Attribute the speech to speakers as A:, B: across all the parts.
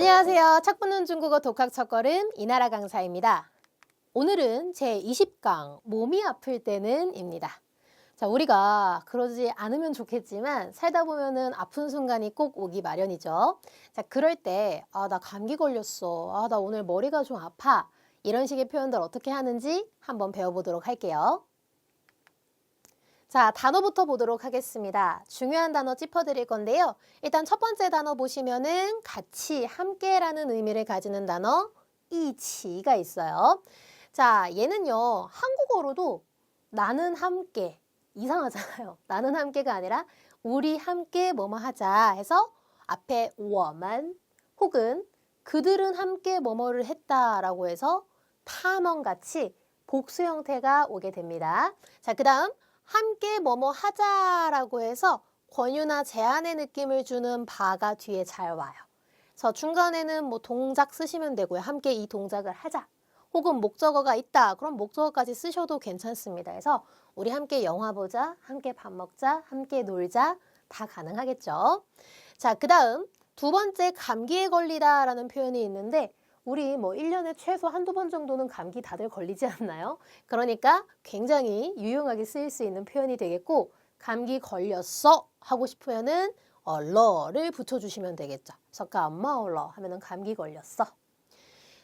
A: 안녕하세요. 책 보는 중국어 독학 첫걸음 이나라 강사입니다. 오늘은 제 20강 몸이 아플 때는입니다. 자, 우리가 그러지 않으면 좋겠지만 살다 보면은 아픈 순간이 꼭 오기 마련이죠. 자, 그럴 때 아, 나 감기 걸렸어. 아, 나 오늘 머리가 좀 아파. 이런 식의 표현들 어떻게 하는지 한번 배워보도록 할게요. 자, 단어부터 보도록 하겠습니다. 중요한 단어 짚어드릴 건데요. 일단 첫 번째 단어 보시면은 같이, 함께라는 의미를 가지는 단어 이치가 있어요. 자, 얘는요, 한국어로도 나는 함께, 이상하잖아요. 나는 함께가 아니라 우리 함께 뭐뭐 하자 해서 앞에 我们 혹은 그들은 함께 뭐뭐를 했다라고 해서 탐험같이 복수 형태가 오게 됩니다. 자, 그 다음 함께 뭐뭐 하자라고 해서 권유나 제안의 느낌을 주는 바가 뒤에 잘 와요. 그래서 중간에는 뭐 동작 쓰시면 되고요. 함께 이 동작을 하자. 혹은 목적어가 있다. 그럼 목적어까지 쓰셔도 괜찮습니다. 그래서 우리 함께 영화 보자, 함께 밥 먹자, 함께 놀자 다 가능하겠죠. 자, 그 다음 두 번째 감기에 걸리다라는 표현이 있는데 우리 뭐 1년에 최소 한두 번 정도는 감기 다들 걸리지 않나요? 그러니까 굉장히 유용하게 쓰일 수 있는 표현이 되겠고 감기 걸렸어 하고 싶으면은 얼러를 붙여주시면 되겠죠. 그래서 감마얼러 하면은 감기 걸렸어.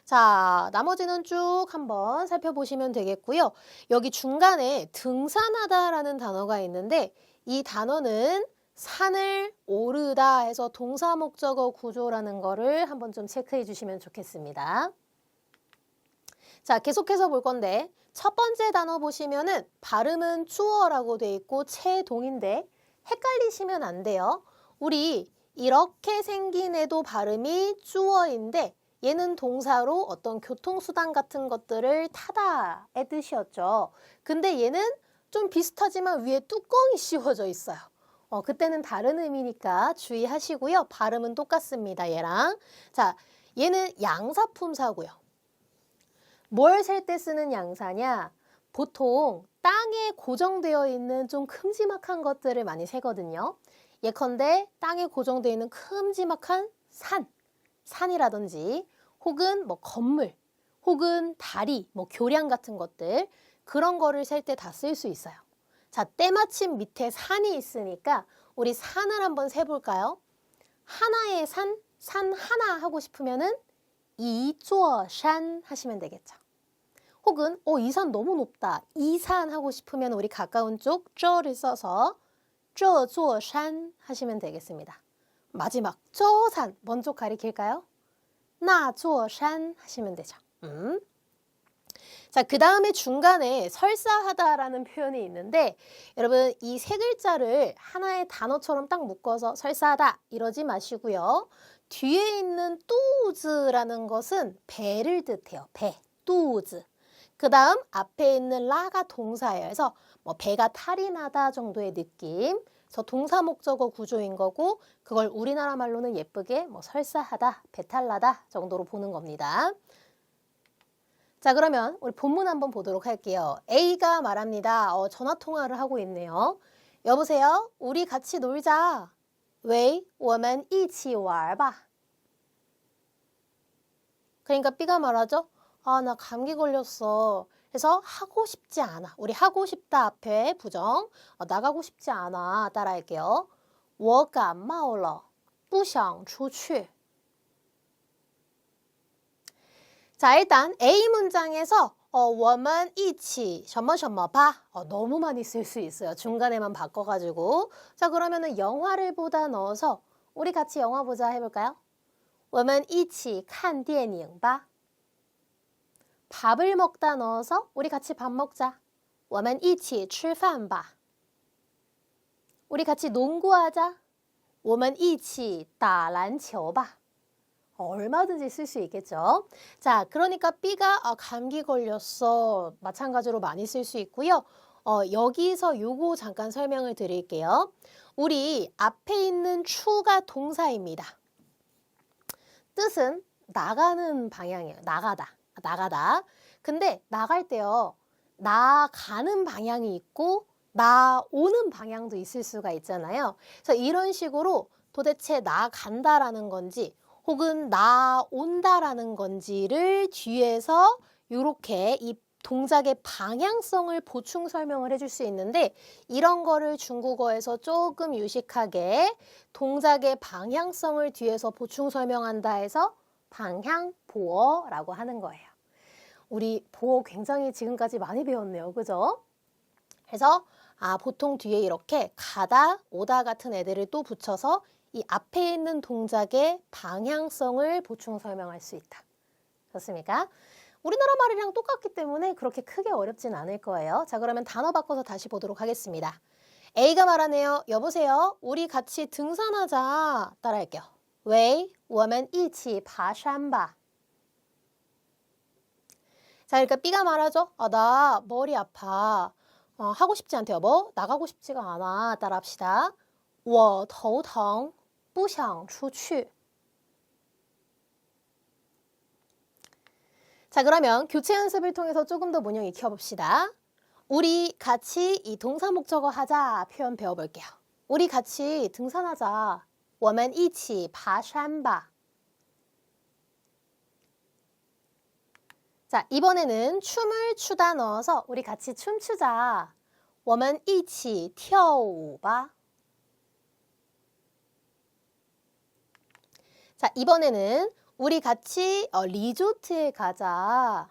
A: 자, 나머지는 쭉 한번 살펴보시면 되겠고요. 여기 중간에 등산하다라는 단어가 있는데 이 단어는 산을 오르다 해서 동사 목적어 구조라는 거를 한번 좀 체크해 주시면 좋겠습니다. 자, 계속해서 볼 건데 첫 번째 단어 보시면은 발음은 쭈어라고 돼 있고 채동인데 헷갈리시면 안 돼요. 우리 이렇게 생긴 애도 발음이 쭈어인데 얘는 동사로 어떤 교통수단 같은 것들을 타다의 뜻이었죠. 근데 얘는 좀 비슷하지만 위에 뚜껑이 씌워져 있어요. 어, 그때는 다른 의미니까 주의하시고요. 발음은 똑같습니다. 얘랑. 자, 얘는 양사품사고요. 뭘 셀 때 쓰는 양사냐? 보통 땅에 고정되어 있는 좀 큼지막한 것들을 많이 세거든요. 예컨대 땅에 고정되어 있는 큼지막한 산, 산이라든지 혹은 뭐 건물, 혹은 다리, 뭐 교량 같은 것들 그런 거를 셀 때 다 쓸 수 있어요. 자, 때마침 밑에 산이 있으니까 우리 산을 한번 세볼까요? 하나의 산, 산 하나 하고 싶으면은 이조산 하시면 되겠죠. 혹은 어, 이 산 너무 높다. 이 산 하고 싶으면 우리 가까운 쪽 쪼를 써서 쪼조산 하시면 되겠습니다. 마지막 저산 먼저 가리킬까요? 나조산 하시면 되죠. 음. 자, 그 다음에 중간에 설사하다라는 표현이 있는데 여러분 이 세 글자를 하나의 단어처럼 딱 묶어서 설사하다 이러지 마시고요. 뒤에 있는 뚜즈라는 것은 배를 뜻해요. 배, 뚜즈. 그 다음 앞에 있는 라가 동사예요. 그래서 뭐 배가 탈이 나다 정도의 느낌. 그래서 동사 목적어 구조인 거고 그걸 우리나라 말로는 예쁘게 뭐 설사하다, 배탈나다 정도로 보는 겁니다. 자, 그러면 우리 본문 한번 보도록 할게요. A가 말합니다. 어, 전화 통화를 하고 있네요. 여보세요? 우리 같이 놀자. 喂,我们一起玩吧. 그러니까 B가 말하죠. 아, 나 감기 걸렸어. 그래서 하고 싶지 않아. 우리 하고 싶다 앞에 부정. 어, 나가고 싶지 않아. 따라할게요. 我感冒了,不想出去. 자, 일단 A 문장에서 어, 我们一起什么什么봐. 어, 너무 많이 쓸 수 있어요. 중간에만 바꿔가지고. 자, 그러면은 영화를 보다 넣어서 우리 같이 영화 보자 해볼까요? 我们一起看电影吧. 밥을 먹다 넣어서 우리 같이 밥 먹자. 我们一起吃饭吧. 우리 같이 농구하자. 我们一起打篮球吧. 얼마든지 쓸 수 있겠죠. 자, 그러니까 B가 아, 감기 걸렸어. 마찬가지로 많이 쓸 수 있고요. 어, 여기서 요거 잠깐 설명을 드릴게요. 우리 앞에 있는 추가 동사입니다. 뜻은 나가는 방향이에요. 나가다. 나가다. 근데 나갈 때요. 나가는 방향이 있고 나 오는 방향도 있을 수가 있잖아요. 그래서 이런 식으로 도대체 나간다라는 건지 혹은 나 온다라는 건지를 뒤에서 이렇게 이 동작의 방향성을 보충 설명을 해줄 수 있는데 이런 거를 중국어에서 조금 유식하게 동작의 방향성을 뒤에서 보충 설명한다 해서 방향 보어라고 하는 거예요. 우리 보어 굉장히 지금까지 많이 배웠네요. 그죠? 그래서 아, 보통 뒤에 이렇게 가다, 오다 같은 애들을 또 붙여서 이 앞에 있는 동작의 방향성을 보충 설명할 수 있다. 그렇습니까? 우리나라 말이랑 똑같기 때문에 그렇게 크게 어렵진 않을 거예요. 자, 그러면 단어 바꿔서 다시 보도록 하겠습니다. A가 말하네요. 여보세요. 우리 같이 등산하자. 따라할게요. 喂,我们一起爬山吧. 자, 그러니까 B가 말하죠. 아, 나 머리 아파. 어, 하고 싶지 않대 여보. 나가고 싶지가 않아. 따라합시다. 我头疼, 不想出去. 자, 그러면 교체 연습을 통해서 조금 더 문형 익혀봅시다. 우리 같이 이 동사 목적어 하자 표현 배워볼게요. 우리 같이 등산하자. 我们一起爬山吧. 자, 이번에는 춤을 추다 넣어서 우리 같이 춤추자. 我们一起跳舞吧. 자, 이번에는 우리 같이 어, 리조트에 가자.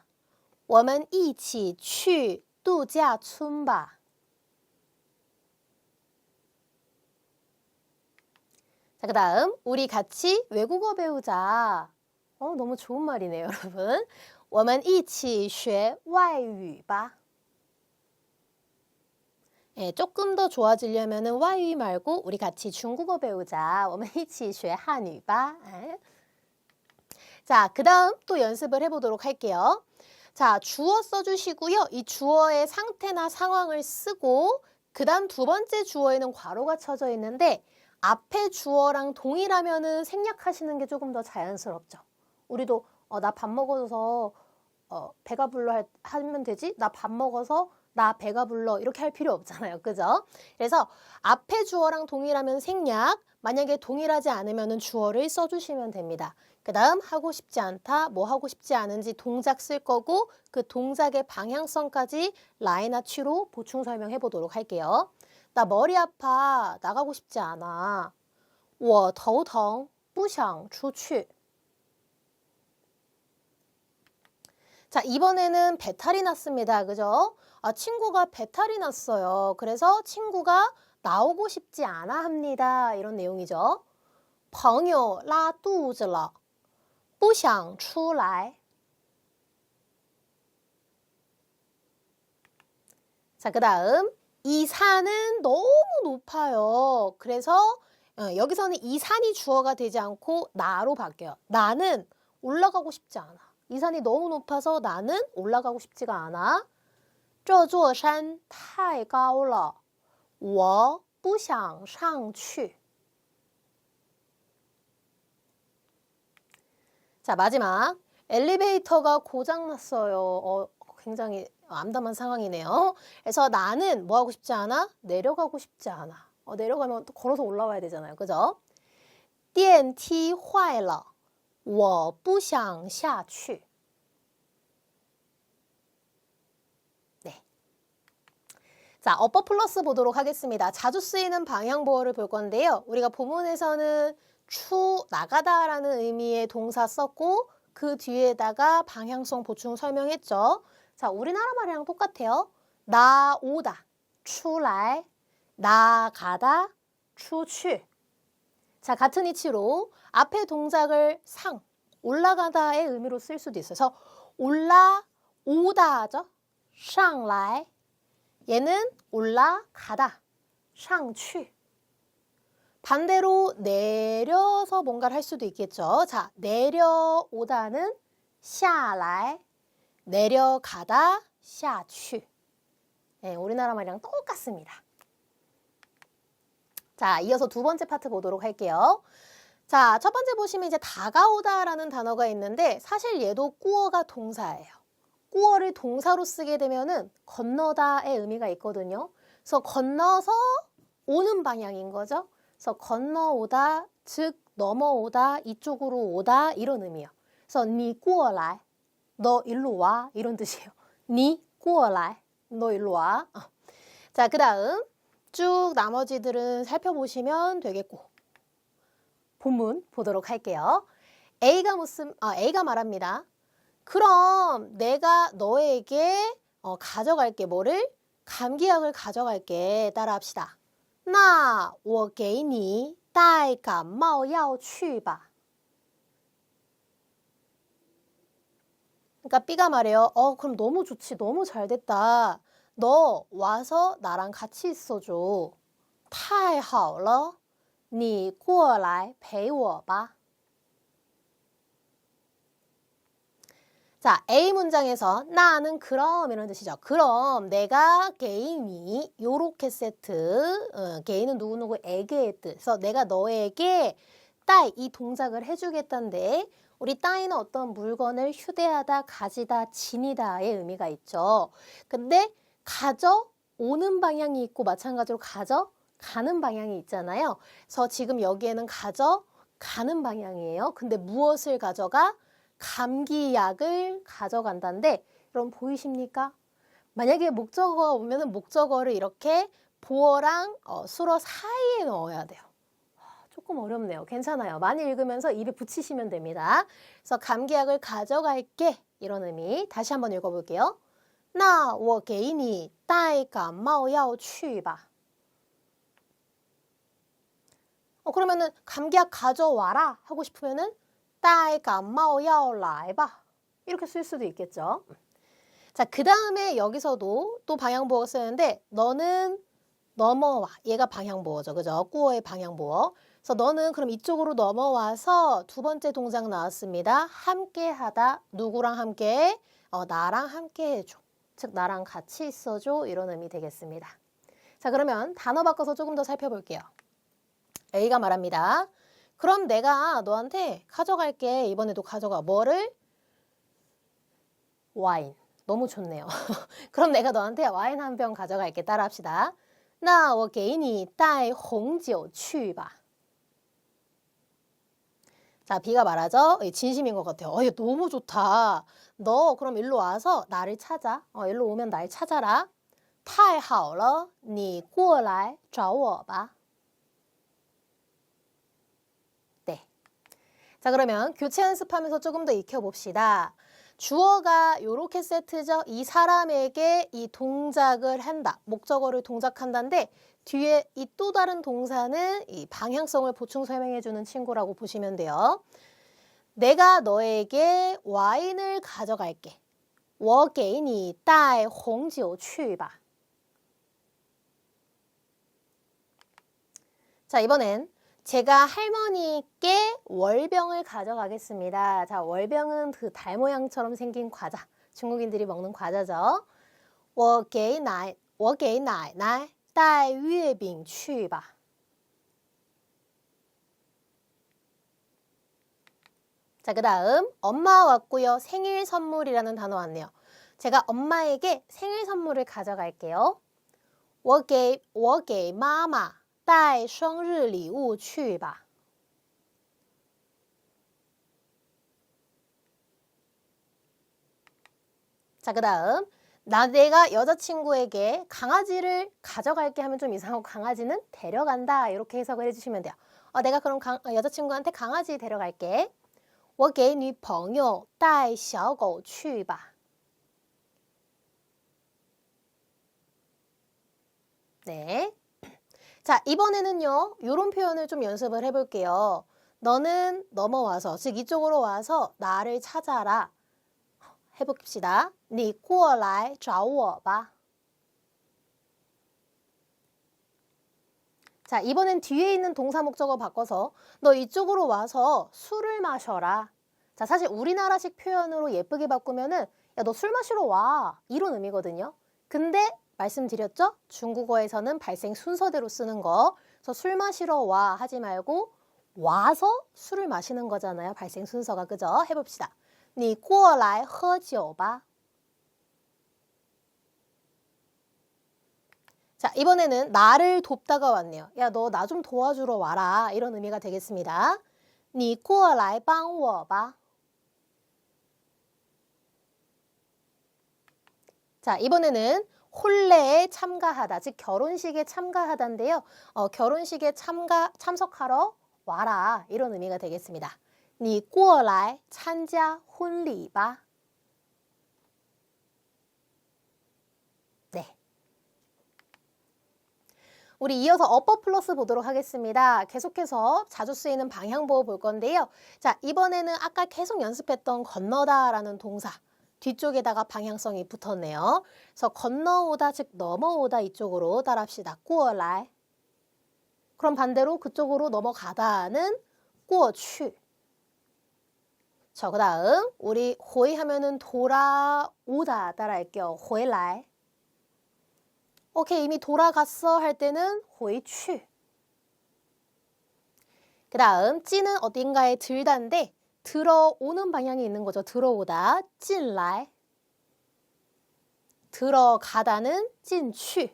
A: 我们一起去度假村吧. 자, 그다음 우리 같이 외국어 배우자. 어, 너무 좋은 말이네요, 여러분. 我们一起学外语吧. 예, 조금 더 좋아지려면은 와이 말고 우리 같이 중국어 배우자. 我们一起学汉语吧. 예. 자, 그다음 또 연습을 해보도록 할게요. 자, 주어 써주시고요. 이 주어의 상태나 상황을 쓰고 그다음 두 번째 주어에는 괄호가 쳐져 있는데 앞에 주어랑 동일하면은 생략하시는 게 조금 더 자연스럽죠. 우리도 어, 나 밥 먹어서 어, 배가 불러 할- 하면 되지? 나 밥 먹어서 나 배가 불러 이렇게 할 필요 없잖아요. 그죠? 그래서 앞에 주어랑 동일하면 생략, 만약에 동일하지 않으면 주어를 써주시면 됩니다. 그 다음 하고 싶지 않다, 뭐 하고 싶지 않은지 동작 쓸 거고 그 동작의 방향성까지 라인아치로 보충 설명해 보도록 할게요. 나 머리 아파, 나가고 싶지 않아. 我头疼,不想出去. 자, 이번에는 배탈이 났습니다. 그죠? 아, 친구가 배탈이 났어요. 그래서 친구가 나오고 싶지 않아 합니다. 이런 내용이죠. 朋友拉肚子了,不想出来. 자, 그 다음. 이 산은 너무 높아요. 그래서 어, 여기서는 이 산이 주어가 되지 않고 나로 바뀌어요. 나는 올라가고 싶지 않아. 이 산이 너무 높아서 나는 올라가고 싶지가 않아. 这座山太高了,我不想上去. 자, 마지막. 엘리베이터가 고장났어요. 어, 굉장히 암담한 상황이네요. 그래서 나는 뭐 하고 싶지 않아? 내려가고 싶지 않아. 어, 내려가면 또 걸어서 올라와야 되잖아요. 그죠? 电梯坏了,我不想下去. 자, 어퍼 플러스 보도록 하겠습니다. 자주 쓰이는 방향 보어를 볼 건데요. 우리가 본문에서는 추 나가다라는 의미의 동사 썼고 그 뒤에다가 방향성 보충 설명했죠. 자, 우리나라 말이랑 똑같아요. 나 오다, 出来, 나가다, 出去. 자, 같은 이치로 앞에 동작을 상, 올라가다의 의미로 쓸 수도 있어요. 그래서 올라오다 하죠. 上来. 얘는 올라가다, 上去. 반대로 내려서 뭔가를 할 수도 있겠죠. 자, 내려오다는 下来. 내려가다 下去. 네, 우리나라 말이랑 똑같습니다. 자, 이어서 두 번째 파트 보도록 할게요. 자, 첫 번째 보시면 이제 다가오다라는 단어가 있는데 사실 얘도 꾸어가 동사예요. 호어를 동사로 쓰게 되면은 건너다의 의미가 있거든요. 그래서 건너서 오는 방향인 거죠. 그래서 건너오다, 즉 넘어오다, 이쪽으로 오다 이런 의미예요. 그래서 니 꾸어라, 너 일로 와 이런 뜻이에요. 니 꾸어라, 너 일로 와. 어. 자, 그 다음 쭉 나머지들은 살펴보시면 되겠고 본문 보도록 할게요. A가 무슨 아, A가 말합니다. 그럼 내가 너에게 어, 가져갈게 뭐를 감기약을 가져갈게 따라합시다. 那我给你带感冒药去吧. 그러니까 B가 말해요. 어, 그럼 너무 좋지. 너무 잘 됐다. 너 와서 나랑 같이 있어줘. 太好了.你过来陪我吧. 자, A 문장에서 나는 그럼 이런 뜻이죠. 그럼 내가 개인이 요렇게 세트, 어, 개인은 누구누구에게의 뜻. 그래서 내가 너에게 딸이 동작을 해주겠다는데 우리 따이는 어떤 물건을 휴대하다, 가지다, 지니다의 의미가 있죠. 근데 가져 오는 방향이 있고 마찬가지로 가져 가는 방향이 있잖아요. 그래서 지금 여기에는 가져 가는 방향이에요. 근데 무엇을 가져가? 감기약을 가져간다는데 여러분 보이십니까? 만약에 목적어가 오면은 목적어를 이렇게 보어랑 어, 수어 사이에 넣어야 돼요. 아, 조금 어렵네요. 괜찮아요. 많이 읽으면서 입에 붙이시면 됩니다. 그래서 감기약을 가져갈게 이런 의미 다시 한번 읽어볼게요. 那我给你带感冒药去吧. 어, 그러면은 감기약 가져와라 하고 싶으면은 带感冒药来吧. 이렇게 쓸 수도 있겠죠. 자, 그 다음에 여기서도 또 방향보어 쓰는데 너는 넘어와. 얘가 방향보어죠. 그죠? 꾸어의 방향보어. 그래서 너는 그럼 이쪽으로 넘어와서 두 번째 동작 나왔습니다. 함께 하다. 누구랑 함께? 어, 나랑 함께 해줘. 즉, 나랑 같이 있어줘. 이런 의미 되겠습니다. 자, 그러면 단어 바꿔서 조금 더 살펴볼게요. A가 말합니다. 그럼 내가 너한테 가져갈게. 이번에도 가져가. 뭐를? 와인. 너무 좋네요. 그럼 내가 너한테 와인 한 병 가져갈게. 따라합시다. 那我给你带红酒去吧. 자, B가 말하죠. 예, 진심인 것 같아요. 어, 얘 너무 좋다. 너 그럼 일로 와서 나를 찾아. 어, 일로 오면 날 찾아라. 太好了,你过来找我吧. 자, 그러면 교체 연습하면서 조금 더 익혀봅시다. 주어가 요렇게 세트죠. 이 사람에게 이 동작을 한다. 목적어를 동작한다인데 뒤에 이 또 다른 동사는 이 방향성을 보충 설명해 주는 친구라고 보시면 돼요. 내가 너에게 와인을 가져갈게. 我给你带红酒去吧. 자, 이번엔 제가 할머니께 월병을 가져가겠습니다. 자, 월병은 그 달 모양처럼 생긴 과자. 중국인들이 먹는 과자죠. 我给奶我给奶奶带月饼去吧. 자, 그 다음 엄마 왔고요. 생일 선물이라는 단어 왔네요. 제가 엄마에게 생일 선물을 가져갈게요. 我给我给妈妈 带生日礼物去吧. 자, 그 다음 나 내가 여자친구에게 강아지를 가져갈게 하면 좀 이상하고 강아지는 데려간다 이렇게 해석을 해주시면 돼요. 어, 내가 그럼 강, 어, 여자친구한테 강아지 데려갈게. 我给女朋友带小狗去吧. 네. 자, 이번에는요. 이런 표현을 좀 연습을 해볼게요. 너는 넘어와서, 즉 이쪽으로 와서 나를 찾아라. 해봅시다. 你过来找我吧. 자, 이번엔 뒤에 있는 동사 목적어 바꿔서 너 이쪽으로 와서 술을 마셔라. 자, 사실 우리나라식 표현으로 예쁘게 바꾸면은 야, 너 술 마시러 와. 이런 의미거든요. 근데 말씀드렸죠? 중국어에서는 발생 순서대로 쓰는 거. 그래서 술 마시러 와 하지 말고 와서 술을 마시는 거잖아요. 발생 순서가 그죠? 해봅시다. 你过来喝酒吧. 자, 이번에는 나를 돕다가 왔네요. 야, 너 나 좀 도와주러 와라. 이런 의미가 되겠습니다. 你过来帮我吧. 자, 이번에는 혼례에 참가하다, 즉 결혼식에 참가하다인데요. 어, 결혼식에 참가 참석하러 와라 이런 의미가 되겠습니다. 你过来参加婚礼吧. 네. 우리 이어서 어법 플러스 보도록 하겠습니다. 계속해서 자주 쓰이는 방향보호 볼 건데요. 자, 이번에는 아까 계속 연습했던 건너다라는 동사. 뒤쪽에다가 방향성이 붙었네요. 그래서 건너오다 즉 넘어오다 이쪽으로 따라합시다. 꾸어라이. 그럼 반대로 그쪽으로 넘어가다는 꾸어취. 자, 그 다음 우리 호이 하면은 돌아오다 따라할게요. 호이라이. 오케이, 이미 돌아갔어 할 때는 호이취. 그 다음 찌는 어딘가에 들다인데 들어오는 방향이 있는 거죠. 들어오다, 进来. 들어가다는 进去.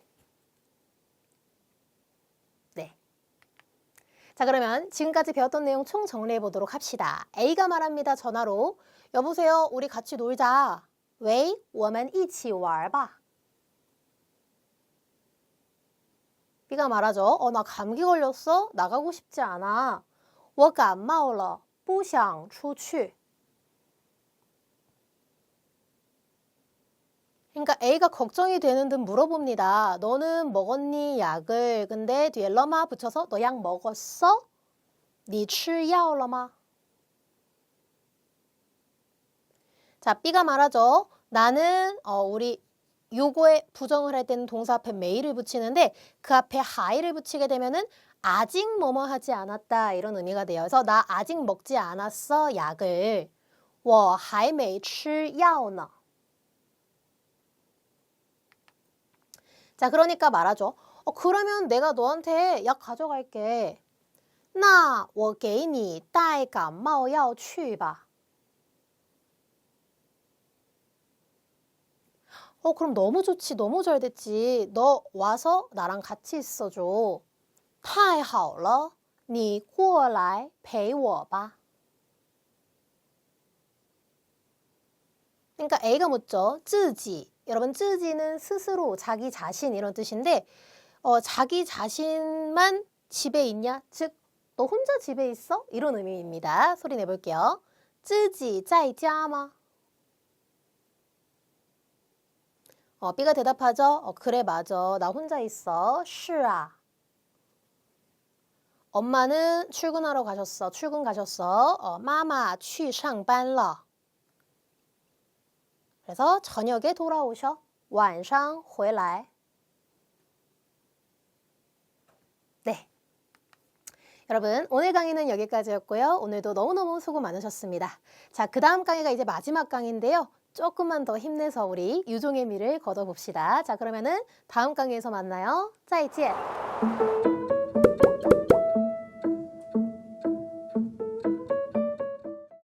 A: 네. 자, 그러면 지금까지 배웠던 내용 총 정리해 보도록 합시다. A가 말합니다. 전화로. 여보세요. 우리 같이 놀자. 喂,我们一起玩吧. B가 말하죠. 어, 나 감기 걸렸어? 나가고 싶지 않아. 我感冒了,不 想出去. 그러니까 A가 걱정이 되는 듯 물어봅니다. 너는 먹었니 약을? 근데 뒤에 러마 붙여서 너 약 먹었어? 你吃药了吗? 자, B가 말하죠. 나는 어, 우리 요거에 부정을 할 때는 동사 앞에 메이를 붙이는데 그 앞에 하이를 붙이게 되면은 아직 뭐뭐 하지 않았다 이런 의미가 돼요. 그래서 나 아직 먹지 않았어 약을. 我还没吃药呢. 자, 그러니까 말하죠. 어, 그러면 내가 너한테 약 가져갈게. 那我给你带感冒药去吧. 어, 그럼 너무 좋지. 너무 잘 됐지. 너 와서 나랑 같이 있어줘. 太好了,你过来陪我吧. 그러니까 A가 묻죠. 自己. 여러분, 自己는 스스로, 자기 자신 이런 뜻인데 어, 자기 자신만 집에 있냐? 즉, 너 혼자 집에 있어? 이런 의미입니다. 소리 내볼게요. 自己在家吗? 어, B가 대답하죠. 어, 그래, 맞아. 나 혼자 있어. 是啊. 엄마는 출근하러 가셨어. 출근 가셨어. 어, 마마 去上班了. 그래서 저녁에 돌아오셔. 晚上回来. 네. 여러분, 오늘 강의는 여기까지였고요. 오늘도 너무너무 수고 많으셨습니다. 자, 그 다음 강의가 이제 마지막 강의인데요. 조금만 더 힘내서 우리 유종의 미를 걷어봅시다. 자, 그러면은 다음 강의에서 만나요. 再见.